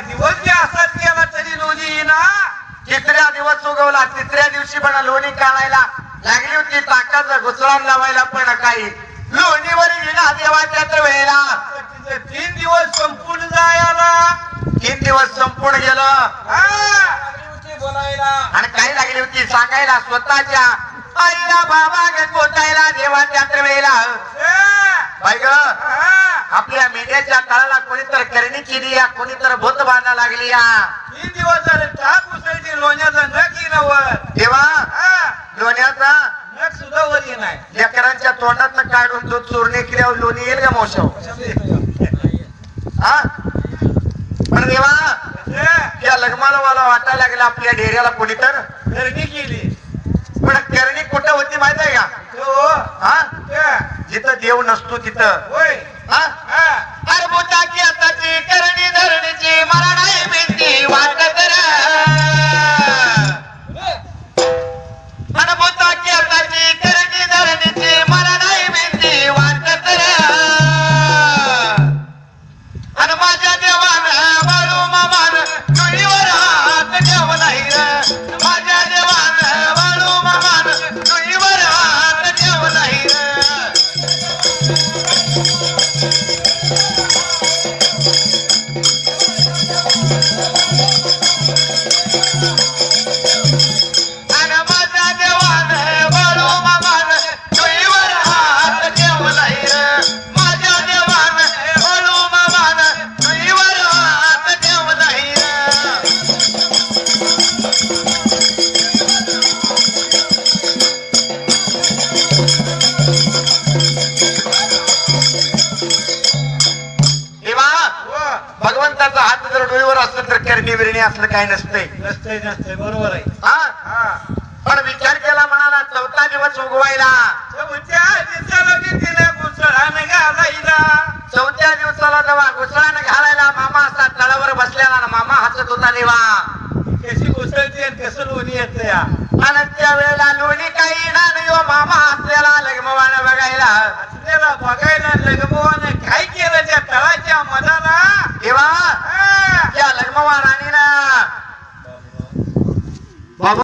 दिवस बी असाच गेला तरी लोणी ना तिसऱ्या दिवस उगवला तिसऱ्या दिवशी पण लोणी काढायला लागली होती ताकाचा घुसळण लावायला पण काही. लोणीवर येणा देवाच्या वेळेला. तिचे तीन दिवस संपून जायला. तीन दिवस संपूर्ण गेलं. बोलायला. आणि काही लागली होती सांगायला? स्वतःच्या आईला बाबा कोटायला देवाच्या वेळेला. ए, बाई ग आपल्या मेंढ्याच्या तळाला कोणी तर करणी केली या कोणी तर भूत बांधा लागली या तीन दिवस झाले टाक उचलती लोण्याचं नख येणवर तेव्हा लोण्याचा नख सुद्धा वर येणार लेकरांच्या तोंडात काढून दूध चोरणे केल्यावर लोणी येईल का मोशव हा? पण देवा त्या लग्नाला मला वाटायला लागलं आपल्या डेऱ्याला कोणी तर गर्दी केली. पण करणी कुठं होती माहीत आहे का? हो. जिथं देव नसतो तिथं. होय. Thank you. डोळीवर असलं तर करणी विरणी असलं काही नसतंय. नसतंय नसतंय. बरोबर आहे. हा? हा पण विचार केला म्हणाला चौथा दिवस उगवायला. चौथ्या दिवसाला जेव्हा घुसळानं घालायला मामा असा तळावर बसलेला ना मामा हसत होता देवा कशी घुसळते आणि कसं लोणी येत या? आणि त्या वेळेला लोणी काही ना नाही हो मामा हसलेला लगमवानं बघायला. असलेला बघायला लगमवानं काय केलं त्या तळाच्या मधाला? तेव्हा